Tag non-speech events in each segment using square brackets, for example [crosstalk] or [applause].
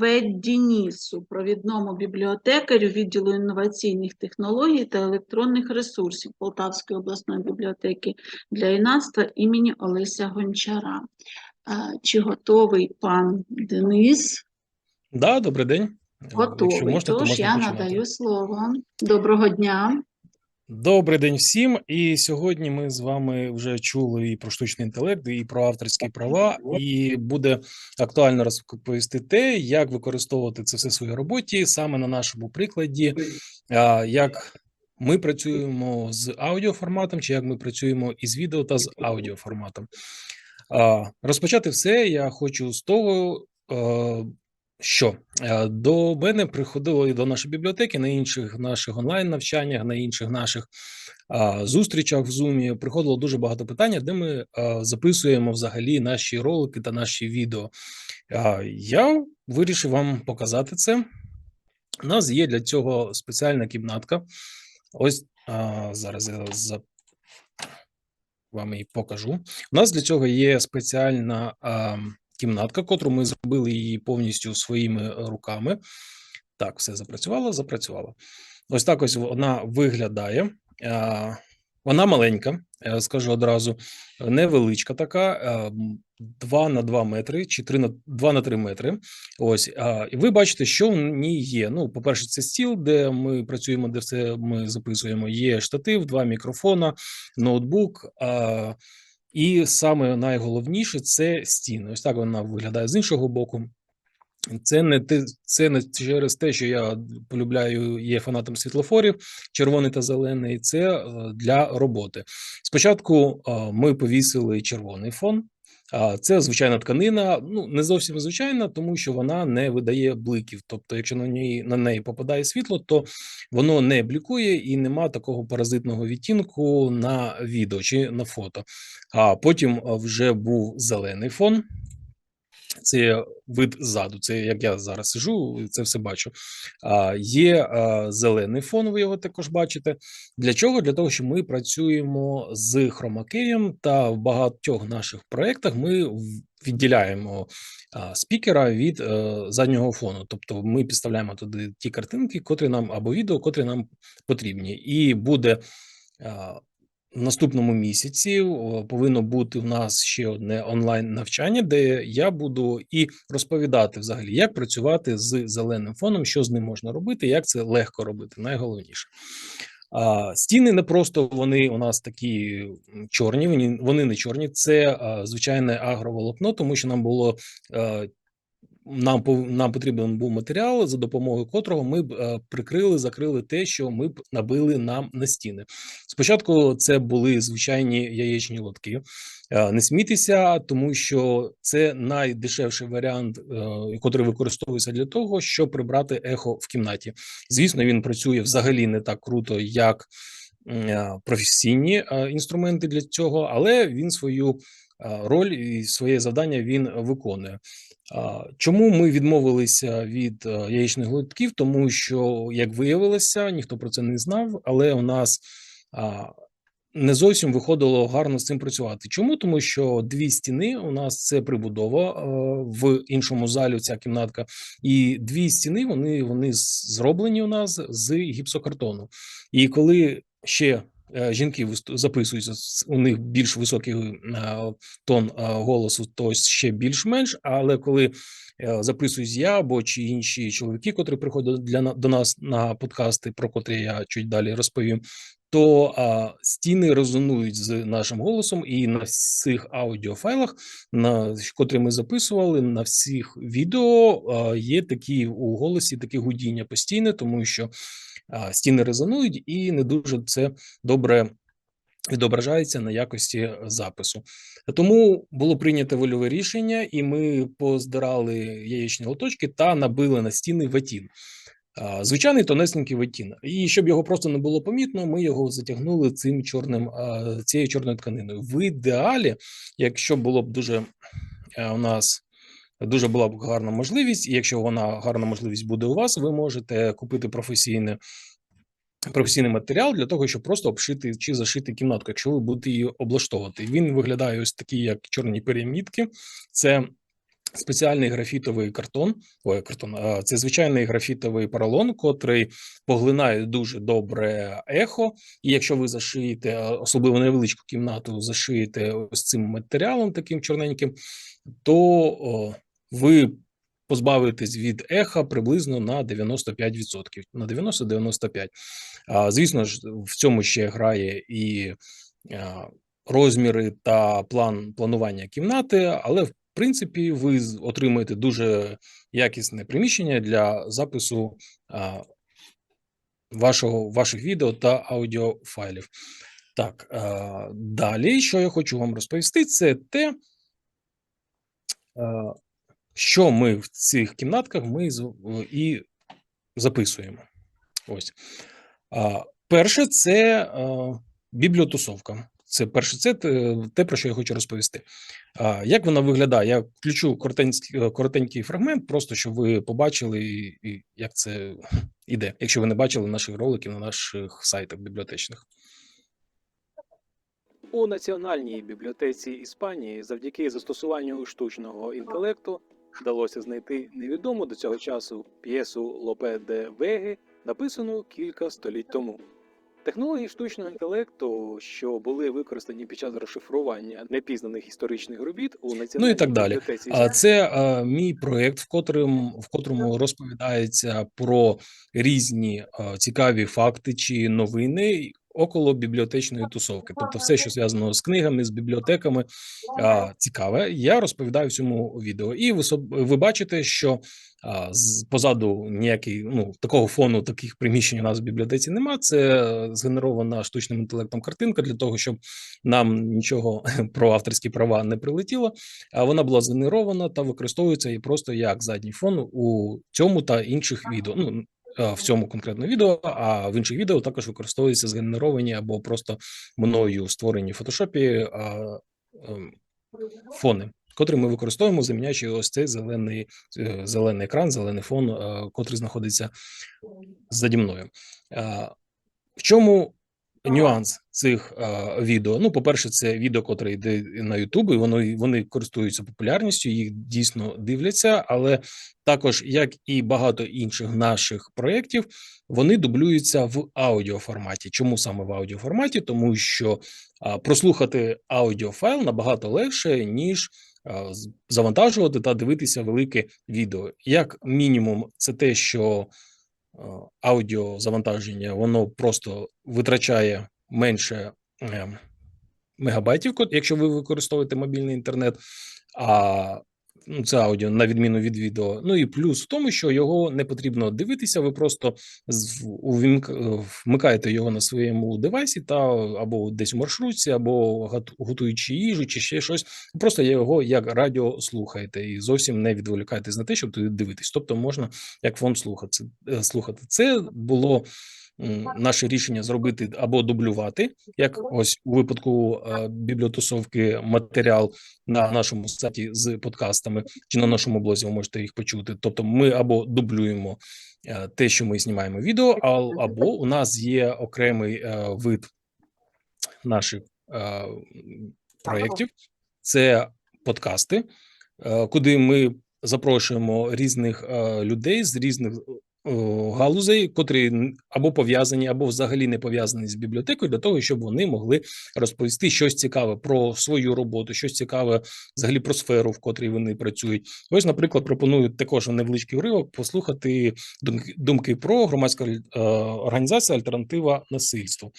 Веддінісу, провідному бібліотекарю відділу інноваційних технологій та електронних ресурсів Полтавської обласної бібліотеки для юнацтва імені Олеся Гончара. Е, Чи готовий пан Денис? Да, добрий день. Е, Готовий. то Тож можна я починати. надаю слово. Доброго дня. Добрий день всім. І сьогодні ми з вами вже чули і про штучний інтелект, і про авторські права. І буде актуально розповісти те, як використовувати це все в своїй роботі, саме на нашому прикладі, як ми працюємо з аудіоформатом, чи як ми працюємо із відео та з аудіоформатом. Розпочати все я хочу з того, е, що е, до мене приходило і до нашої бібліотеки на інших наших онлайн-навчаннях, на інших наших а, зустрічах в Zoom приходило дуже багато питань, де ми а, записуємо взагалі наші ролики та наші відео. А, Я вирішив вам показати це. У нас є для цього спеціальна кімнатка. Ось а, зараз я за вам її покажу. У нас для цього є спеціальна а, кімнатка, котру ми зробили її повністю своїми е, руками. Так, все запрацювало, запрацювало. Ось так ось вона виглядає. Вона маленька, е, скажу одразу, невеличка така, е, 2 на 2 метри чи 3 на 2 на 3 метри. Ось, і ви бачите, що в ній є. Ну, по-перше, це стіл, де ми працюємо, де все ми записуємо. Є штатив, два мікрофона, ноутбук. І саме найголовніше це стіни. Ось так вона виглядає з іншого боку. Це не те, це не через те, що я полюбляю, є фанатом світлофорів, червоний та зелений. Це е, для роботи. Спочатку е, ми повісили червоний фон. Це звичайна тканина, ну не зовсім звичайна, тому що вона не видає бликів. Тобто, якщо на неї на неї попадає світло, то воно не блікує і нема такого паразитного відтінку на відео чи на фото. А потім вже був зелений фон. Це вид ззаду, це як я зараз сижу, це все бачу. А, Є зелений фон, ви його також бачите. Для чого? Для того, що ми працюємо з хромакеєм, та в багатьох наших проєктах ми відділяємо спікера від е, заднього фону. Тобто ми підставляємо туди ті картинки, котрі нам або відео, котрі нам потрібні, і буде. Наступному місяці повинно бути в нас ще одне онлайн навчання, де я буду і розповідати взагалі, як працювати з зеленим фоном, що з ним можна робити, як це легко робити. Найголовніше. А, стіни не просто вони у нас такі чорні, вони, вони не чорні, це звичайне агроволокно, тому що нам було. Е, нам нам потрібен був матеріал, за допомогою котрого ми б е, прикрили, закрили те, що ми б набили нам на стіни. Спочатку це були звичайні яєчні лотки. Е, Не смійтеся, тому що це найдешевший варіант, е, котрий використовується для того, щоб прибрати ехо в кімнаті. Звісно, він працює взагалі не так круто, як е, професійні е, інструменти для цього, але він свою е, роль і своє завдання він виконує. Чому ми відмовилися від е, яєчних лотків? Тому що, як виявилося, ніхто про це не знав, але у нас не зовсім виходило гарно з цим працювати. Чому? Тому що дві стіни у нас це прибудова е, в іншому залі. Ця кімнатка, і дві стіни вони, вони зроблені у нас з гіпсокартону. І коли ще жінки вист- записуються, у них більш високий е, тон е, голосу, то ще більш-менш. Але коли е, записуюсь я або чи інші чоловіки, котрі приходять для до нас на подкасти, про котрі я чуть далі розповім. То а, стіни резонують з нашим голосом, і на всіх аудіофайлах, на котрі ми записували, на всіх відео а, є такі у голосі такі гудіння постійне, тому що стіни резонують і не дуже це добре відображається на якості запису. Тому було прийнято вольове рішення, і ми поздирали яєчні лоточки та набили на стіни ватін. А, Звичайний тонесенький ватін. І щоб його просто не було помітно, ми його затягнули цим чорним, цією чорною тканиною. В ідеалі, якщо було б дуже е, у нас дуже була б гарна можливість, і якщо вона гарна можливість буде у вас, ви можете купити професійне професійний матеріал для того, щоб просто обшити чи зашити кімнатку, якщо ви будете її облаштовувати. Він виглядає ось такий, як чорні перемітки. Це спеціальний графітовий картон. Ой, картон, це звичайний графітовий поролон, котрий поглинає дуже добре ехо. І якщо ви зашиєте, особливо невеличку кімнату, зашиєте ось цим матеріалом, таким чорненьким, то ви позбавитесь від еха приблизно на 95%, на 90-95%. А, Звісно ж, в цьому ще грає і а, розміри та план планування кімнати, але в принципі ви отримаєте дуже якісне приміщення для запису вашого, ваших відео та аудіофайлів. Так, а, далі, що я хочу вам розповісти, це те, а, що ми в цих кімнатках ми і записуємо. Ось. Перше, це бібліотусовка. Це перше, це те, про що я хочу розповісти. Як вона виглядає? Я включу коротенький, коротенький фрагмент, просто щоб ви побачили, як це іде, якщо ви не бачили наших роликів на наших сайтах бібліотечних. У Національній бібліотеці Іспанії завдяки застосуванню штучного інтелекту вдалося знайти невідому до цього часу п'єсу Лопе де Веги, написану кілька століть тому. Технології штучного інтелекту, що були використані під час розшифрування непізнаних історичних робіт у Національній Ну так далі. А це а, мій проєкт, в котрим в котрому розповідається про різні а, цікаві факти чи новини около бібліотечної тусовки. Тобто, все, що зв'язано з книгами, з бібліотеками, цікаве. Я розповідаю в цьому відео. І ви ви бачите, що з позаду ніякий ну такого фону, таких приміщень у нас в бібліотеці нема. Це згенерована штучним інтелектом картинка для того, щоб нам нічого [laughs] про авторські права не прилетіло. А вона була згенерована та використовується і просто як задній фон у цьому та інших відео. Ну в цьому конкретному відео, а в інших відео також використовуються згенеровані або просто мною створені в фотошопі ем, фони, котрі ми використовуємо, заміняючи ось цей зелений, е, зелений екран, зелений фон, е, котрий знаходиться заді мною. Е, В чому нюанс цих е, відео? Ну, по-перше, це відео, котре йде на YouTube, і воно вони користуються популярністю, їх дійсно дивляться, але також, як і багато інших наших проєктів, вони дублюються в аудіоформаті. Чому саме в аудіоформаті? Тому що а, прослухати аудіофайл набагато легше, ніж а, завантажувати та дивитися велике відео. Як мінімум, це те, що а, аудіозавантаження воно просто витрачає менше е, мегабайтів, якщо ви використовуєте мобільний інтернет. А ну, це аудіо на відміну від відео. Ну і плюс в тому, що його не потрібно дивитися, ви просто е, вмикаєте його на своєму девайсі, та або десь у маршрутці, або готуючи їжу, чи ще щось. Просто його як радіо слухаєте і зовсім не відволікаєтесь на те, щоб туди дивитись. Тобто можна як фон слухати. е, слухати. Це було. Наше рішення зробити або дублювати, як ось у випадку е, бібліотусовки матеріал на нашому сайті з подкастами, чи на нашому блозі ви можете їх почути. Тобто, ми або дублюємо е, те, що ми знімаємо відео, або у нас є окремий е, вид наших проєктів. Це подкасти, куди ми запрошуємо різних людей з різних галузей, котрі або пов'язані, або взагалі не пов'язані з бібліотекою, для того, щоб вони могли розповісти щось цікаве про свою роботу, щось цікаве взагалі про сферу, в котрій вони працюють. Ось, наприклад, пропоную також невеличкий уривок послухати думки, думки про громадську е, організацію Альтернатива насильству.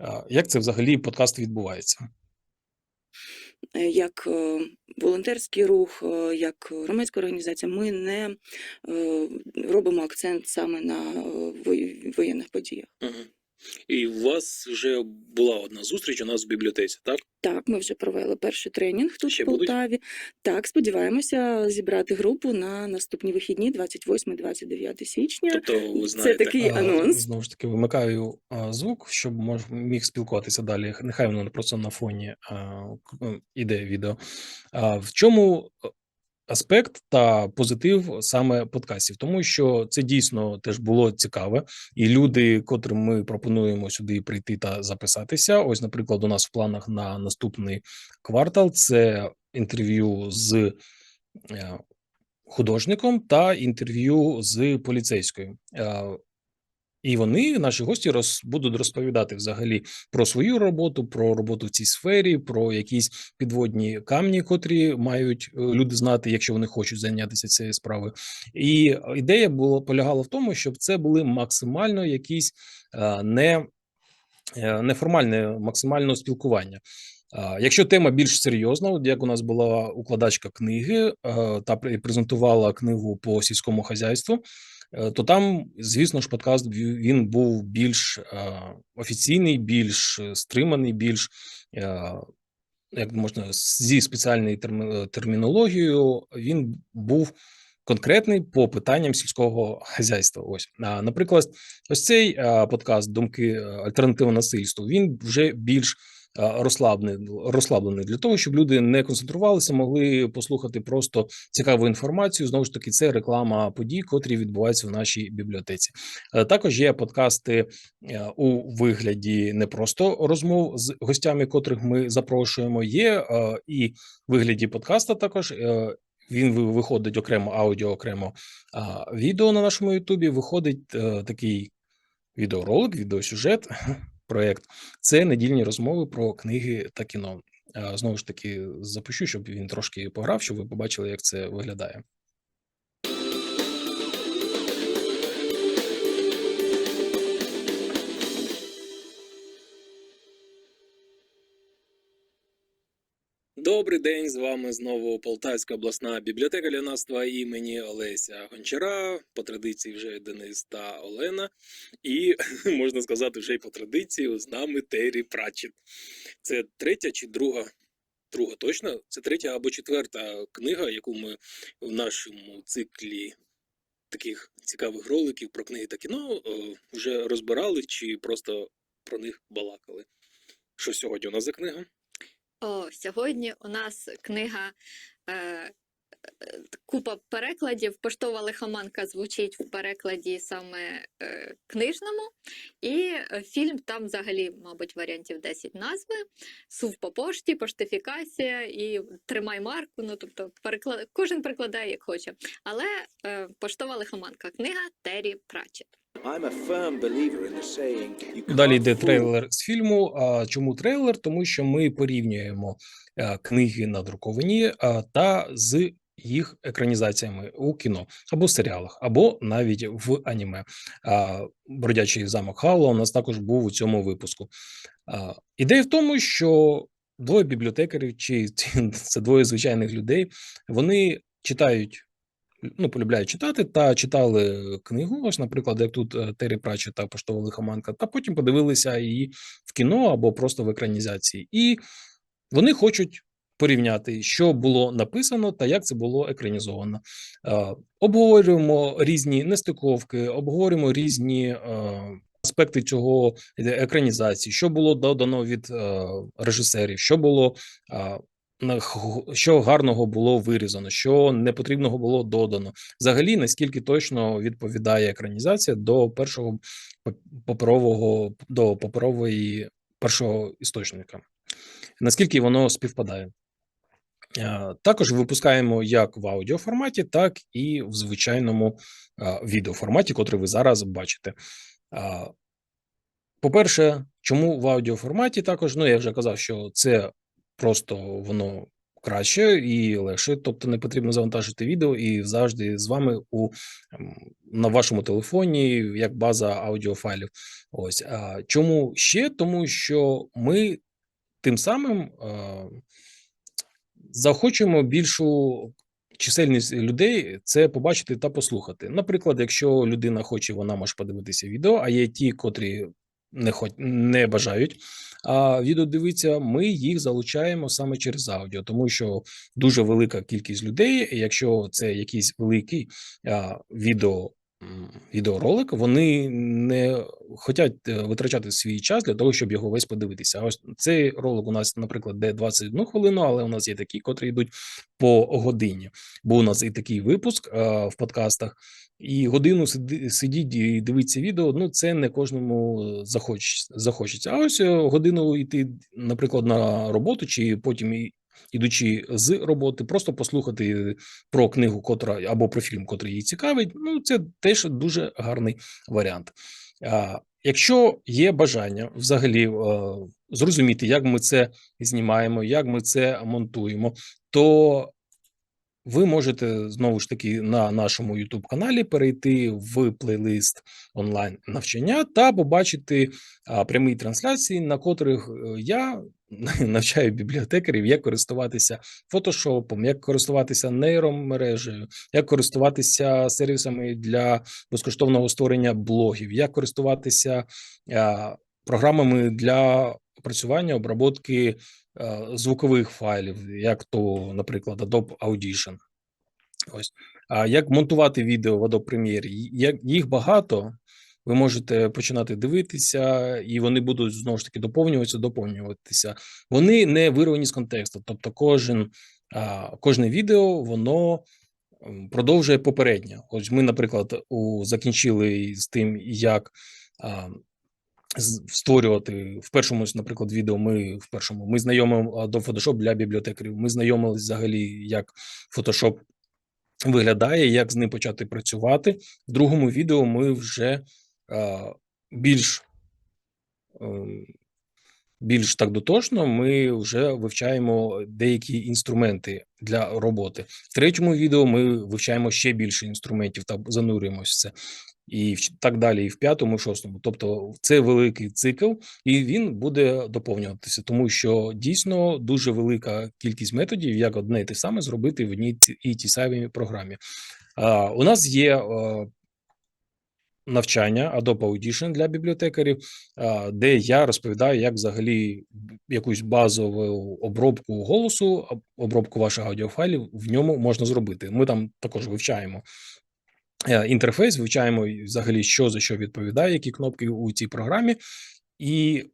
Е, Як це взагалі подкаст відбувається? Е, як е, волонтерський рух, е, як громадська організація, ми не робимо акцент саме на воєнних подіях. І у вас вже була одна зустріч у нас в бібліотеці, так? Так, ми вже провели перший тренінг тут Ще в будуть? Полтаві. Так, сподіваємося зібрати групу на наступні вихідні, 28-29 січня. Тобто, ви Це такий анонс. Знову ж таки, вимикаю а, звук, щоб мож, міг спілкуватися далі. Нехай воно просто на фоні а, іде відео. А, в чому аспект та позитив саме подкастів? Тому що це дійсно теж було цікаве, і люди, котрим ми пропонуємо сюди прийти та записатися. Ось, наприклад, у нас в планах на наступний квартал це інтерв'ю з е, художником та інтерв'ю з поліцейською. І вони, наші гості, роз, будуть розповідати взагалі про свою роботу, про роботу в цій сфері, про якісь підводні камні, котрі мають е, люди знати, якщо вони хочуть зайнятися цією справою. І ідея була полягала в тому, щоб це були максимально якісь е, не, е, неформальне максимально спілкування. Якщо тема більш серйозна, як у нас була укладачка книги е, та пр- презентувала книгу по сільському хазяйству, е, то там, звісно ж, подкаст ві- він був більш е, офіційний, більш стриманий, більш як можна зі спеціальною термінологією, він був конкретний по питанням сільського хазяйства. Ось, наприклад, ось цей подкаст Думки альтернатива насильству. Він вже більш розслаблений, розслаблений для того, щоб люди не концентрувалися, могли послухати просто цікаву інформацію. Знову ж таки, це реклама подій, котрі відбуваються в нашій бібліотеці. Е, Також є подкасти е, у вигляді не просто розмов з гостями, котрих ми запрошуємо. Є е, і вигляді подкаста також. е, Він виходить окремо аудіо, окремо а, відео на нашому Ютубі. Виходить е, такий відеоролик, відеосюжет, проєкт. Це недільні розмови про книги та кіно. Знову ж таки, запущу, щоб він трошки пограв, щоб ви побачили, як це виглядає. Добрий день, з вами знову Полтавська обласна бібліотека юнацтва імені Олеся Гончара. По традиції вже Денис та Олена. І [laughs] можна сказати, вже й по традиції з нами Террі Пратчет. Це третя чи друга? Друга точно, це третя або четверта книга, яку ми в нашому циклі таких цікавих роликів про книги та кіно е, вже розбирали чи просто про них балакали. Що сьогодні у нас за книга? О, сьогодні у нас книга е, е, купа перекладів. Поштова лихоманка звучить в перекладі саме е, книжному, і е, фільм там взагалі, мабуть, варіантів 10 назви. Сув по пошті, поштифікація і тримай марку. Ну тобто переклад... кожен перекладає як хоче. Але е, поштова лихоманка книга Террі Пратчет. Далі йде трейлер з фільму. А чому трейлер? Тому що ми порівнюємо е, книги надруковані а, та з їх екранізаціями у кіно або серіалах, або навіть в аніме. Бродячий замок Хаула у нас також був у цьому випуску. Ідея в тому, що двоє бібліотекарів, чи [laughs] це двоє звичайних людей, вони читають ну, полюбляють читати та читали книгу. Ось, наприклад, як тут е, Террі Пратчет та Поштова лихоманка, та потім подивилися її в кіно або просто в екранізації. І вони хочуть порівняти, що було написано та як це було екранізовано. Е, Обговорюємо різні нестиковки, обговорюємо різні. е, Аспекти цього е, екранізації, що було додано від е, режисерів, що було е, що гарного було вирізано, що непотрібного було додано. Взагалі, наскільки точно відповідає екранізація до першого паперового до паперової першого істочника, наскільки воно співпадає. Е, Також випускаємо як в аудіоформаті, так і в звичайному е, відеоформаті, котрий ви зараз бачите. Е, По-перше, чому в аудіоформаті також? Ну, я вже казав, що це просто воно краще і легше, тобто не потрібно завантажити відео і завжди з вами у ем, на вашому телефоні як база аудіофайлів. Ось а чому ще? Тому що ми тим самим е, заохочуємо більшу чисельність людей це побачити та послухати. Наприклад, якщо людина хоче, вона може подивитися відео, а є ті, котрі не хоч не бажають. А відео дивиться, ми їх залучаємо саме через аудіо, тому що дуже велика кількість людей, якщо це якийсь великий а, відео. Відеоролик, вони не хочуть е, витрачати свій час для того, щоб його весь подивитися. А ось цей ролик у нас, наприклад, де 21 хвилину, але у нас є такі, котрі йдуть по годині. Бо у нас і такий випуск а, в подкастах, і годину сидіть і дивитися відео. Ну це не кожному е, захоч, захочеться. А ось е, годину йти, наприклад, на роботу, чи потім ідучи з роботи, просто послухати про книгу, котра або про фільм, котрий її цікавить. Ну, це теж дуже гарний варіант. А, Якщо є бажання взагалі е, зрозуміти, як ми це знімаємо, як ми це монтуємо, то ви можете знову ж таки на нашому youtube каналі перейти в плейлист онлайн навчання та побачити прямі трансляції, на котрих е, я [laughs] навчаю бібліотекарів, як користуватися фотошопом, як користуватися нейромережею, як користуватися сервісами для безкоштовного створення блогів, як користуватися а, програмами для опрацювання обробки е, звукових файлів, як то, наприклад, Adobe Audition. Ось. А як монтувати відео в Adobe Premiere? Як їх багато, ви можете починати дивитися, і вони будуть знову ж таки доповнюватися, доповнюватися. Вони не вирвані з контексту. Тобто, кожен, кожне відео воно продовжує попереднє. Ось ми, наприклад, у закінчили з тим, як створювати в першому, наприклад, відео. Ми в першому ми знайомимо до Photoshop для бібліотекарів. Ми знайомились взагалі, як Photoshop виглядає, як з ним почати працювати. В другому відео ми вже більш ем, більш так дотошно, ми вже вивчаємо деякі інструменти для роботи. В третьому відео ми вивчаємо ще більше інструментів та занурюємося в це. І так далі, і в п'ятому, і в шостому. Тобто, це великий цикл, і він буде доповнюватися, тому що дійсно дуже велика кількість методів, як одне і те саме зробити в ті- і тій самій програмі. У нас є е, навчання Adobe Audition для бібліотекарів, де я розповідаю, як взагалі якусь базову обробку голосу, обробку ваших аудіофайлів в ньому можна зробити. Ми там також вивчаємо е, інтерфейс, вивчаємо взагалі, що за що відповідає, які кнопки у цій програмі. І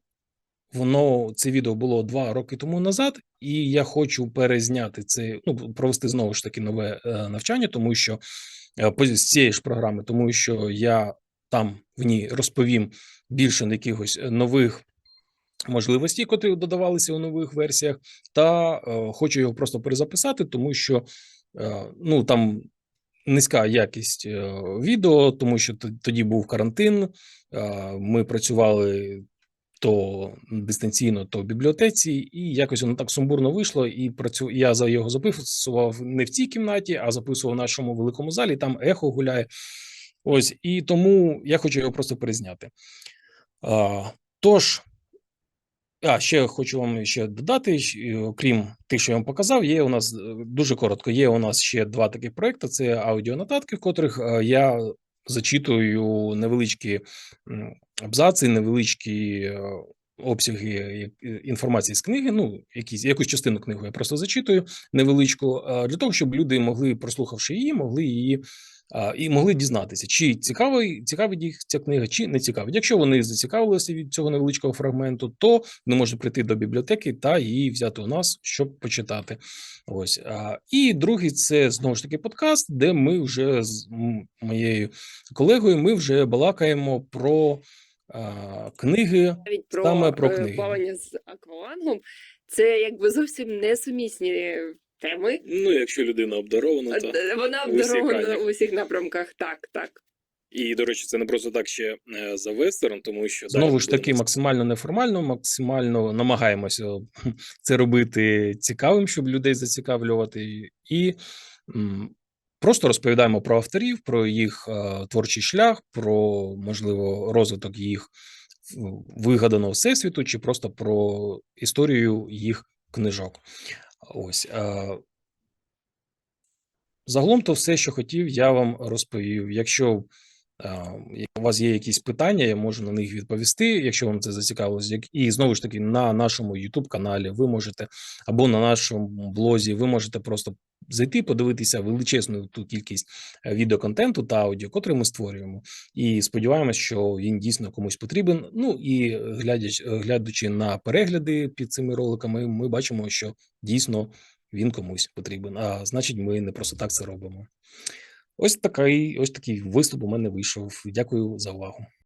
воно це відео було два роки тому назад, і я хочу перезняти це, ну провести знову ж таки нове е, навчання, тому що е, з цієї ж програми, тому що я там в ній розповім більше на якихось нових можливостей, котрі додавалися у нових версіях, та е, хочу його просто перезаписати, тому що е, ну там низька якість е, відео, тому що тоді був карантин. е, Ми працювали то дистанційно, то в бібліотеці, і якось воно так сумбурно вийшло. І працю... я за його записував не в цій кімнаті, а записував в нашому великому залі. Там ехо гуляє. Ось і тому я хочу його просто перезняти. А, тож, а ще хочу вам ще додати, е, окрім тих, що я вам показав, є у нас е, дуже коротко. Є у нас ще два таких проекти: це аудіонотатки, в котрих е, я зачитую невеличкі абзаци, невеличкі е, обсяги е, інформації з книги. Ну, якісь якусь частину книги я просто зачитую невеличку, е, для того, щоб люди могли, прослухавши її, могли її. І могли дізнатися, чи цікавий, цікавить їх ця книга, чи не цікавить. Якщо вони зацікавилися від цього невеличкого фрагменту, то вони можуть прийти до бібліотеки та її взяти у нас, щоб почитати. Ось а, і другий це знову ж таки подкаст, де ми вже з моєю колегою ми вже балакаємо про а, книги. навіть про, Саме про е, книги. плавання з аквалангом, це якби зовсім несумісні теми. Ну, якщо людина обдарована, Е, Вона обдарована у всіх напрямках. Так, так. І, до речі, це не просто так ще е, за вестерн, тому що знову ж таки максимально неформально, максимально намагаємося це робити цікавим, щоб людей зацікавлювати, і просто розповідаємо про авторів, про їх е, творчий шлях, про можливо розвиток їх вигаданого всесвіту, чи просто про історію їх книжок. Ось. Загалом то все, що хотів, я вам розповів. Якщо у вас є якісь питання, я можу на них відповісти, якщо вам це зацікавилось. І знову ж таки, на нашому youtube каналі ви можете або на нашому блозі, ви можете просто зайти, подивитися величезну ту кількість е, відеоконтенту та аудіо, котрий ми створюємо. І сподіваємось, що він дійсно комусь потрібен. Ну і глядяч, глядячи на перегляди під цими роликами, ми бачимо, що дійсно він комусь потрібен. А значить, ми не просто так це робимо. Ось такий, ось такий виступ у мене вийшов. Дякую за увагу.